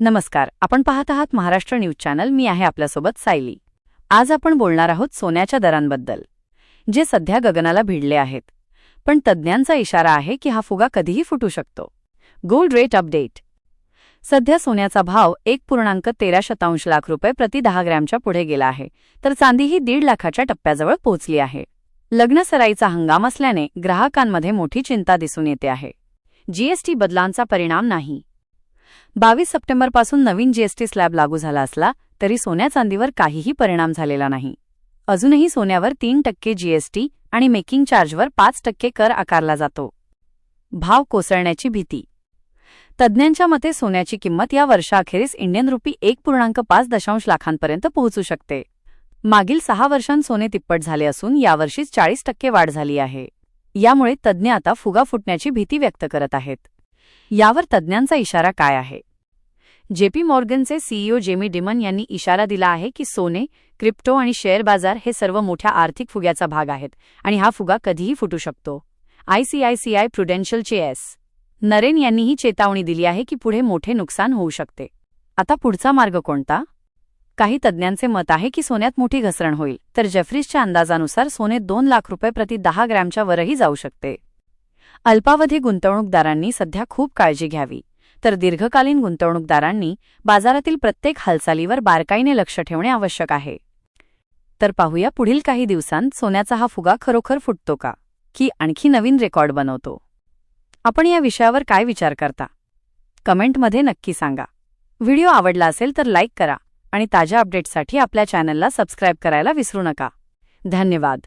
नमस्कार आपण पाहत आहात महाराष्ट्र न्यूज चॅनल. मी आहे आपल्यासोबत सायली. आज आपण बोलणार आहोत सोन्याच्या दरांबद्दल जे सध्या गगनाला भिडले आहेत. पण तज्ज्ञांचा इशारा आहे की हा फुगा कधीही फुटू शकतो. गोल्ड रेट अपडेट सध्या सोन्याचा भाव एक पूर्णांक तेरा शतांश लाख रुपये प्रति दहा ग्रॅमच्या पुढे गेला आहे तर चांदीही दीड लाखाच्या टप्प्याजवळ पोहोचली आहे. लग्नसराईचा हंगाम असल्याने ग्राहकांमध्ये मोठी चिंता दिसून येते आहे. जीएसटी बदलांचा परिणाम नाही. बावीस सप्टेंबरपासून नवीन जीएसटी स्लॅब लागू झाला असला तरी सोन्या चांदीवर काहीही परिणाम झालेला नाही. अजूनही सोन्यावर तीन टक्के जीएसटी आणि मेकिंग चार्जवर पाच टक्के कर आकारला जातो. भाव कोसळण्याची भीती. तज्ज्ञांच्या मते सोन्याची किंमत या वर्षाअखेरीस इंडियन रुपी एक पूर्णांक पाच दशांश लाखांपर्यंत पोहोचू शकते. मागील सहा वर्षांत सोने तिप्पट झाले असून यावर्षीच चाळीस टक्के वाढ झाली आहे. यामुळे तज्ज्ञ आता फुगा फुटण्याची भीती व्यक्त करत आहेत. यावर तज्ज्ञांचा इशारा काय आहे? जेपी मॉर्गनचे सीईओ जेमी डिमन यांनी इशारा दिला आहे की सोने क्रिप्टो आणि शेअर बाजार हे सर्व मोठ्या आर्थिक फुग्याचा भाग आहेत आणि हा फुगा कधीही फुटू शकतो. आयसीआयसीआय प्रुडेन्शियलचे एस नरेन यांनीही चेतावणी दिली आहे की पुढे मोठे नुकसान होऊ शकते. आता पुढचा मार्ग कोणता? काही तज्ज्ञांचे मत आहे की सोन्यात मोठी घसरण होईल तर जेफ्रीजच्या अंदाजानुसार सोने दोन लाख रुपये प्रति दहा ग्रॅमच्या वरही जाऊ शकते. अल्पावधी गुंतवणूकदारांनी सध्या खूप काळजी घ्यावी. तर दीर्घकालीन गुंतवणूकदारांनी बाजारातील प्रत्येक हालचालीवर बारकाईने लक्ष ठेवणे आवश्यक आहे. तर पाहूया पुढील काही दिवसांत सोन्याचा हा फुगा खरोखर फुटतो का? की आणखी नवीन रेकॉर्ड बनवतो? आपण या विषयावर काय विचार करता? कमेंटमध्ये नक्की सांगा. व्हिडिओ आवडला असेल तर लाईक करा आणि ताज्या अपडेट्ससाठी आपल्या चॅनलला सबस्क्राईब करायला विसरू नका. धन्यवाद.